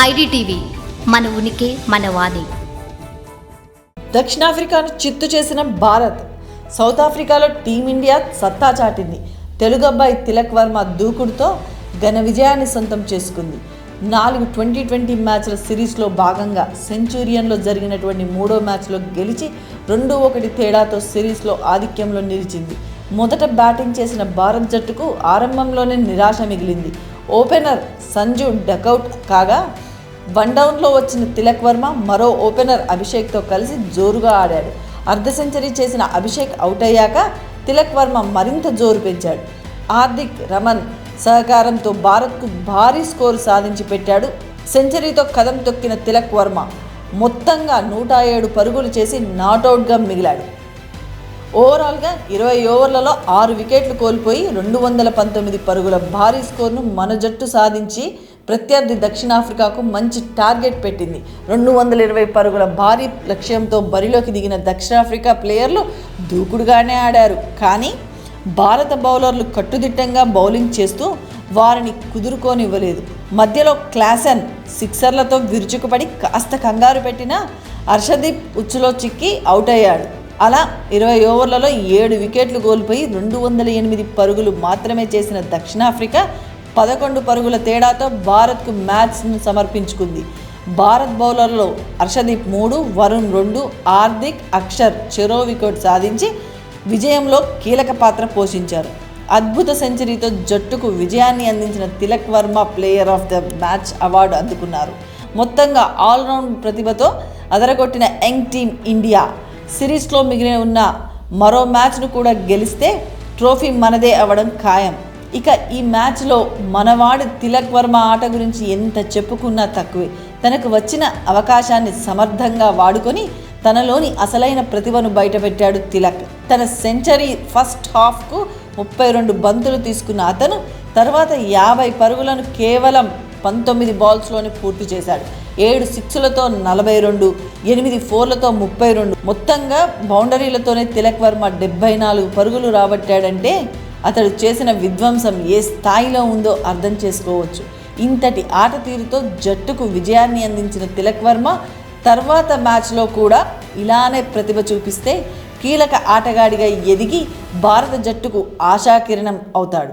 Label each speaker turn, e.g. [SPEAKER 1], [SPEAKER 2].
[SPEAKER 1] IDTV మన ఉనికి మన వాణి.
[SPEAKER 2] దక్షిణాఫ్రికాను చిత్తు చేసిన భారత్ సౌత్ ఆఫ్రికాలో టీమిండియా సత్తా చాటింది. తెలుగు అబ్బాయి తిలక్ వర్మ దూకుడుతో ఘన విజయాన్ని సొంతం చేసుకుంది. నాలుగు ట్వంటీ ట్వంటీ మ్యాచ్ల సిరీస్లో భాగంగా సెంచూరియన్లో జరిగినటువంటి మూడో మ్యాచ్లో గెలిచి రెండు ఒకటి తేడాతో సిరీస్లో ఆధిక్యంలో నిలిచింది. మొదట బ్యాటింగ్ చేసిన భారత్ జట్టుకు ఆరంభంలోనే నిరాశ మిగిలింది. ఓపెనర్ సంజు డకౌట్ కాగా వన్ డౌన్లో వచ్చిన తిలక్ వర్మ మరో ఓపెనర్ అభిషేక్తో కలిసి జోరుగా ఆడాడు. అర్ధ సెంచరీ చేసిన అభిషేక్ అవుట్ అయ్యాక తిలక్ వర్మ మరింత జోరు పెంచాడు. హార్దిక్ రమన్ సహకారంతో భారత్కు భారీ స్కోరు సాధించి పెట్టాడు. సెంచరీతో కదం తొక్కిన తిలక్ వర్మ మొత్తంగా నూట ఏడు పరుగులు చేసి నాటౌట్గా మిగిలాడు. ఓవరాల్గా ఇరవై ఓవర్లలో ఆరు వికెట్లు కోల్పోయి రెండు వందల పంతొమ్మిది పరుగుల భారీ స్కోర్ను మన జట్టు సాధించి ప్రత్యర్థి దక్షిణాఫ్రికాకు మంచి టార్గెట్ పెట్టింది. రెండు వందల ఇరవై పరుగుల భారీ లక్ష్యంతో బరిలోకి దిగిన దక్షిణాఫ్రికా ప్లేయర్లు దూకుడుగానే ఆడారు. కానీ భారత బౌలర్లు కట్టుదిట్టంగా బౌలింగ్ చేస్తూ వారిని కుదురుకోనివ్వలేదు. మధ్యలో క్లాసన్ సిక్సర్లతో విరుచుకుపడి కాస్త కంగారు పెట్టినా హర్షదీప్ ఉచ్చులో చిక్కి అవుట్ అయ్యాడు. అలా ఇరవై ఓవర్లలో ఏడు వికెట్లు కోల్పోయి రెండు వందల ఎనిమిది పరుగులు మాత్రమే చేసిన దక్షిణాఫ్రికా పదకొండు పరుగుల తేడాతో భారత్కు మ్యాచ్ను సమర్పించుకుంది. భారత్ బౌలర్లో హర్షదీప్ మూడు వరుణ్ రెండు హార్దిక్ అక్షర్ చెరో వికెట్ సాధించి విజయంలో కీలక పాత్ర పోషించారు. అద్భుత సెంచరీతో జట్టుకు విజయాన్ని అందించిన Tilak Varma player of the match award అందుకున్నారు. మొత్తంగా ఆల్రౌండ్ ప్రతిభతో అదరగొట్టిన యంగ్ టీమ్ ఇండియా సిరీస్లో మిగిలి ఉన్న మరో మ్యాచ్ను కూడా గెలిస్తే ట్రోఫీ మనదే అవ్వడం ఖాయం. ఇక ఈ మ్యాచ్లో మనవాడు తిలక్ వర్మ ఆట గురించి ఎంత చెప్పుకున్నా తక్కువే. తనకు వచ్చిన అవకాశాన్ని సమర్థంగా వాడుకొని తనలోని అసలైన ప్రతిభను బయటపెట్టాడు తిలక్. తన సెంచరీ ఫస్ట్ హాఫ్కు ముప్పై రెండు బంతులు తీసుకున్న అతను తర్వాత యాభై పరుగులను కేవలం పంతొమ్మిది బాల్స్లోనే పూర్తి చేశాడు. ఏడు సిక్స్లతో నలభై రెండు ఎనిమిది ఫోర్లతో ముప్పై రెండు. మొత్తంగా బౌండరీలతోనే తిలక్ వర్మ డెబ్బై నాలుగు పరుగులు రాబట్టాడంటే అతడు చేసిన విధ్వంసం ఏ స్థాయిలో ఉందో అర్థం చేసుకోవచ్చు. ఇంతటి ఆట తీరుతో జట్టుకు విజయాన్ని అందించిన తిలక్ వర్మ తర్వాత మ్యాచ్లో కూడా ఇలానే ప్రతిభ చూపిస్తే కీలక ఆటగాడిగా ఎదిగి భారత జట్టుకు ఆశాకిరణం అవుతాడు.